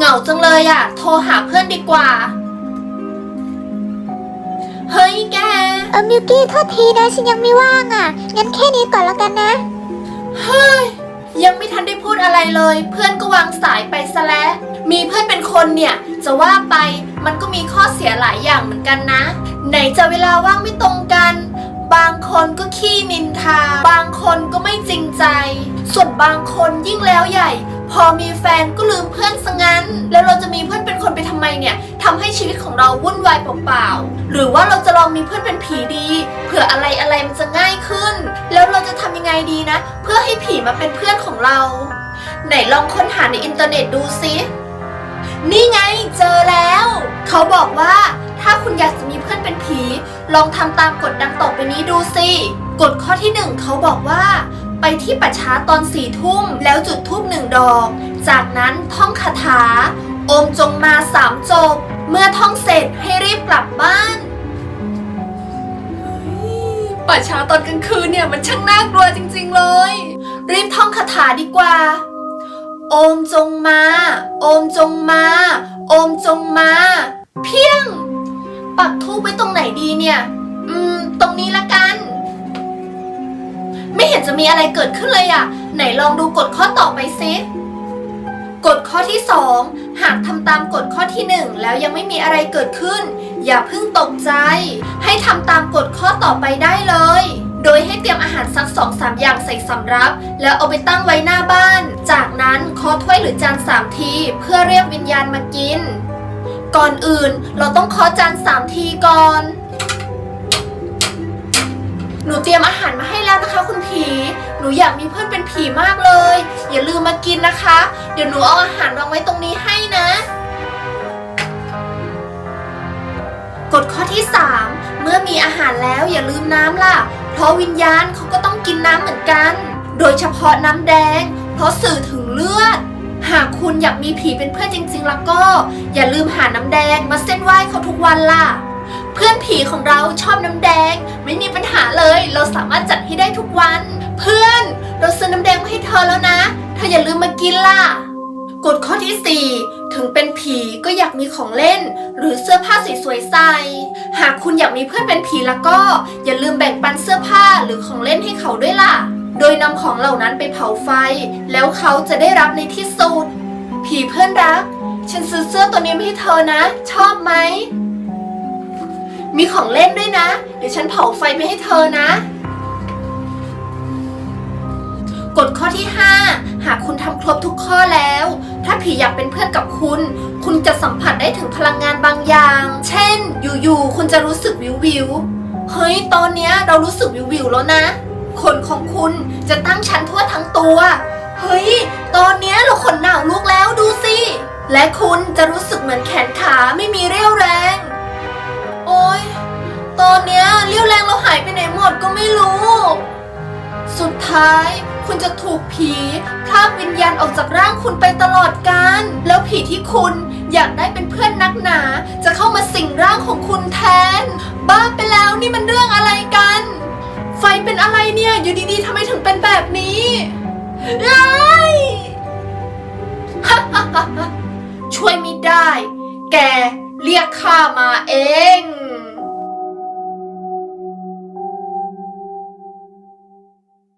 เหงาจังเลยอะโทรหาเพื่อนดีกว่า เฮ้ยแก เออมิวกี้โทษทีนะฉันยังไม่ว่างอะ งั้นแค่นี้ก่อนแล้วกันนะ เฮ้ย ยังไม่ทันได้พูดอะไรเลย เพื่อนก็วางสายไปซะแล้ว มีเพื่อนเป็นคนเนี่ย จะว่าไปมันก็มีข้อเสียหลายอย่างเหมือนกันนะ ไหนจะเวลาว่างไม่ตรงกัน บางคนก็ขี้นินทา บางคนก็ไม่จริงใจ ส่วนบางคนยิ่งแล้วใหญ่ พอมีแฟนก็ลืมเพื่อนซะงั้น แล้วเราจะมีเพื่อนเป็นคนไปทำไมเนี่ยทำให้ชีวิตของเราวุ่นวายเปล่าๆหรือว่าเราจะลองมีเพื่อนเป็นผีดีเผื่ออะไรอะไรมันจะง่ายขึ้น แล้วเราจะทำยังไงดีนะ เพื่อให้ผีมาเป็นเพื่อนของเรา ไหนลองค้นหาในอินเทอร์เน็ตดูสินี่ไงเจอแล้ว เขาบอกว่าถ้าคุณอยากจะมีเพื่อนเป็นผี ลองทำตามกฎดังต่อไปนี้ดูสิกฎข้อที่หนึ่งเขาบอกว่า ไปที่ป่าช้าตอนสี่ทุ่มแล้วจุดทูบหนึ่งดอก จากนั้นท่องคาถาโอมจงมาสามจบ เมื่อท่องเสร็จให้รีบกลับบ้านเฮ้ยป่าช้าตอนกลางคืนเนี่ยมันช่างน่ากลัวจริงๆเลย รีบท่องคาถาดีกว่า โอมจงมา โอมจงมา โอมจงมา เพียง ปักทูบไว้ตรงไหนดีเนี่ย อืม นจะมีอะไรเกิดขึ้นเลยอะไหนลองดูกฎข้อต่อไปซิกฎข้อที่ 2 หากทำตามกฎข้อที่ 1 แล้วยังไม่มีอะไรเกิดขึ้น อย่าเพิ่งตกใจ ให้ทำตามกฎข้อต่อไปได้เลย โดยให้เตรียมอาหารสักสองสามอย่างใส่สำรับ แล้วเอาไปตั้งไว้หน้าบ้าน จากนั้นเคาะถ้วยหรือจานสามทีเพื่อเรียกวิญญาณมากิน ก่อนอื่นเราต้องเคาะจานสามทีก่อน หนูเตรียมอาหารมาให้ หนูอยากมีเพื่อนเป็นผีมากเลย อย่าลืมมากินนะคะ เดี๋ยวหนูเอาอาหารวางไว้ตรงนี้ให้นะกฎข้อที่ 3 เมื่อมีอาหารแล้วอย่าลืมน้ำล่ะ เพราะวิญญาณเขาก็ต้องกินน้ำเหมือนกัน โดยเฉพาะน้ำแดง เพราะสื่อถึงเลือด หากคุณอยากมีผีเป็นเพื่อนจริงๆ แล้วก็ อย่าลืมหาน้ำแดงมาเส้นไหว้เขาทุกวันล่ะ เพื่อนผีของเราชอบน้ำแดง ไม่มีปัญหาเลย เราสามารถจัดให้ได้ทุกวัน เพื่อนเราซื้อน้ำแดงมาให้เธอแล้วนะ เธออย่าลืมมากินล่ะ กฎข้อที่ 4 ถึงเป็นผีก็อยากมีของเล่น หรือเสื้อผ้าสวยๆใส่ หากคุณอยากมีเพื่อนเป็นผีแล้วก็ อย่าลืมแบ่งปันเสื้อผ้าหรือของเล่นให้เขาด้วยล่ะ โดยนำของเหล่านั้นไปเผาไฟ แล้วเขาจะได้รับในที่สุด ผีเพื่อนรัก ฉันซื้อเสื้อตัวนี้มาให้เธอนะ ชอบไหม มีของเล่นด้วยนะ เดี๋ยวฉันเผาไฟไปให้เธอนะ กฎข้อที่ 5 หากคุณทำครบทุกข้อแล้ว ถ้าผีอยากเป็นเพื่อนกับคุณ คุณจะสัมผัสได้ถึงพลังงานบางอย่าง เช่น อยู่ๆ คุณจะรู้สึกวิววิว เฮ้ย ตอนเนี้ยเรารู้สึกวิววิวแล้วนะ ขนของคุณจะตั้งชั้นทั่วทั้งตัว เฮ้ย ตอนเนี้ยเราขนหนาวลุกแล้วดูสิ และคุณจะรู้สึกเหมือนแขนขาไม่มีเรี่ยวแรง โอ๊ยตอนเนี้ยเรี่ยวแรงเราหายไปไหนหมดก็ไม่รู้ สุดท้าย คุณจะถูกผีพรากวิญญาณออกจากร่างคุณไปตลอดกาลแล้วผีที่คุณอยากได้เป็นเพื่อนนักหนา จะเข้ามาสิงร่างของคุณแทน บ้าไปแล้วนี่มันเรื่องอะไรกัน ไฟเป็นอะไรเนี่ยอยู่ดีๆทำไมถึงเป็นแบบนี้ไอ้ายช่วยไม่ได้ แกเรียกข้ามาเอง